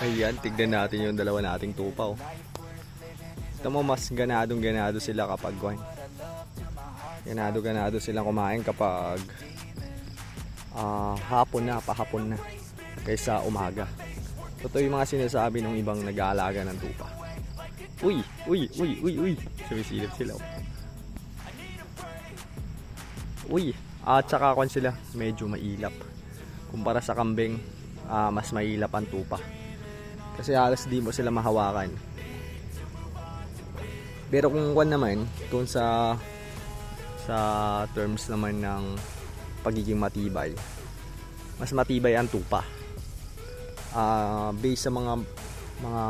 Ayan, tignan natin yung dalawa nating tupaw. Ito mo, mas ganadong ganado sila kapag kwan. Ganado ganado sila kumain kapag ah, hapon na, pahapon na. Kaysa umaga. Totoo yung mga sinasabi ng ibang nag-aalaga ng tupa. Uy, uy, uy, uy, uy. Sumisilip sila. Uy, at saka kwan sila, medyo mailap. Kumpara sa kambing, ah, mas mailap ang tupa. Kasi halos di mo sila mahawakan. Pero kung kwan naman, kung sa sa terms naman ng pagiging matibay, mas matibay ang tupa. Ah, based sa mga mga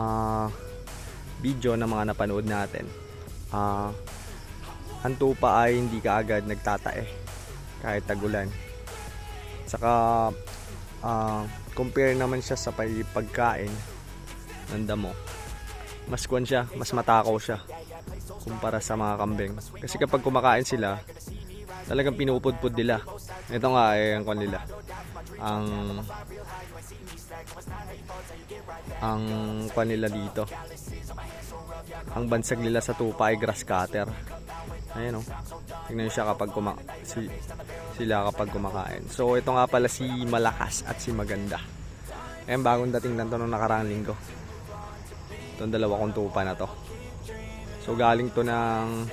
video na mga napanood natin, ah ang tupa ay hindi kaagad nagtatae kahit tagulan. Saka ah, compare naman siya sa pag- pagkain ng damo. Mas kwan siya, mas matakaw siya kumpara sa mga kambing. Kasi kapag kumakain sila, talagang pinupudpud nila. Ito nga eh, ang kwan nila. Ang ang kwan nila dito. Ang bansag nila sa tupa ay grass cutter. Ayan o. Tingnan nyo siya kapag kuma si, sila kapag kumakain. So ito nga pala si Malakas at si Maganda. Ayan bagong dating lang to nung nakaraang linggo. Itong dalawa kong tupa na to. So galing to ng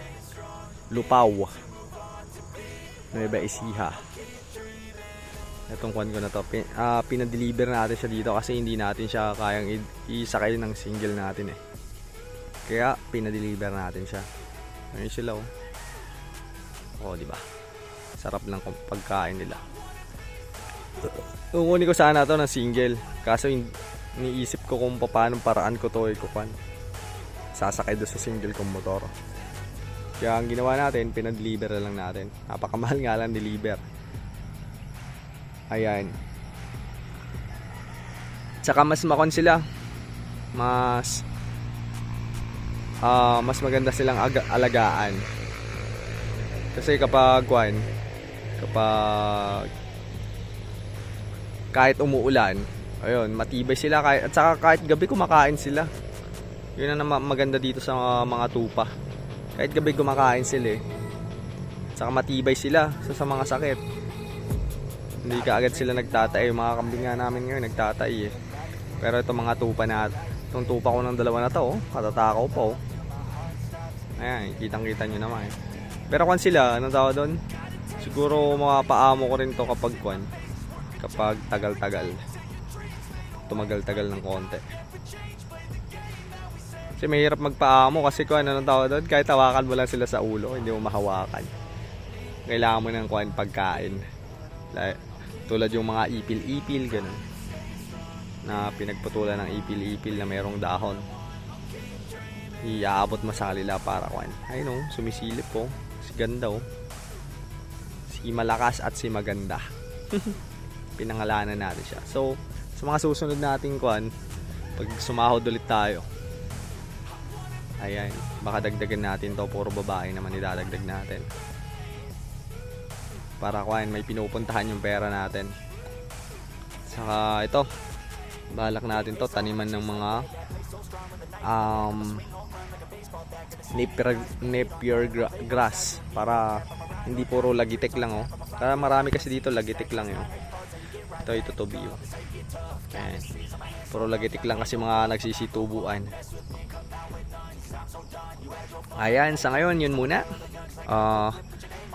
Lupaw. Nueva Ecija. Itong kwan ko na to. Pin, ah, pinadeliver natin siya dito kasi hindi natin siya kayang isakay ng single natin eh. Kaya pinadeliver natin siya. Ayun sila oh. Oh, di ba? Sarap ng pagkain nila. Tunguni ko sana to ng single. Kaso iniisip ko kung paano paraan ko to ikupan. Sasakay doon sa single kong motor. Kaya ang ginawa natin, pinadeliver na lang natin. Napakamahal nga lang deliver. Ayan. Tsaka mas makon sila. Mas ah mas maganda silang aga- alagaan. Kasi kapag kwan, kapag kahit umuulan, ayun, matibay sila kahit at saka kahit gabi kumakain sila. Yun ang maganda dito sa mga, tupa. Kahit gabi kumakain sila eh. Saka matibay sila sa, sa mga sakit. Hindi ka agad sila nagtatay. Mga kambing nga namin ngayon nagtatay eh. Pero itong mga tupa na, itong tupa ko ng dalawa na to, oh, katatakaw pa oh. Ayan, kitang kita nyo naman eh. Pero kung sila, ano tawag doon? Siguro mapapaamo ko rin to kapag kwan. Kapag tagal-tagal. Tumagal-tagal ng konti. Kasi mahirap magpaamo kasi kung ano nang tawag doon, kahit hawakan mo lang sila sa ulo, hindi mo mahawakan. Kailangan mo ng kuhan pagkain. Like, tulad yung mga ipil-ipil, ganun. Na pinagputulan ng ipil-ipil na mayroong dahon. Iaabot mo sa kanila para kuhan. Ayun no, sumisilip po. Si ganda oh. Si malakas at si maganda. Pinangalanan natin siya. So, sa mga susunod nating kuhan, pag sumahod ulit tayo, Ayan, baka dagdagan natin to. Puro babae naman idadagdag natin. Para kuhain, may pinupuntahan yung pera natin. Saka ito, balak natin to. Taniman ng mga um, napier, napier gra- grass. Para hindi puro lagitik lang oh. Kaya marami kasi dito lagitik lang yun. Ito, ito to view. Ayan. Puro lagitik lang kasi mga nagsisitubuan. Ayan, sa ngayon, yun muna. Ah,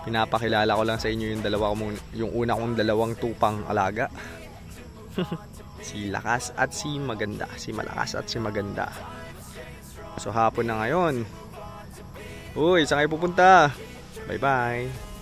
pinapakilala ko lang sa inyo yung dalawa ko mong- yung una kong dalawang tupang alaga. si Lakas at si Maganda. Si Malakas at si Maganda. So hapon na ngayon. Uy, saan kayo pupunta? Bye-bye.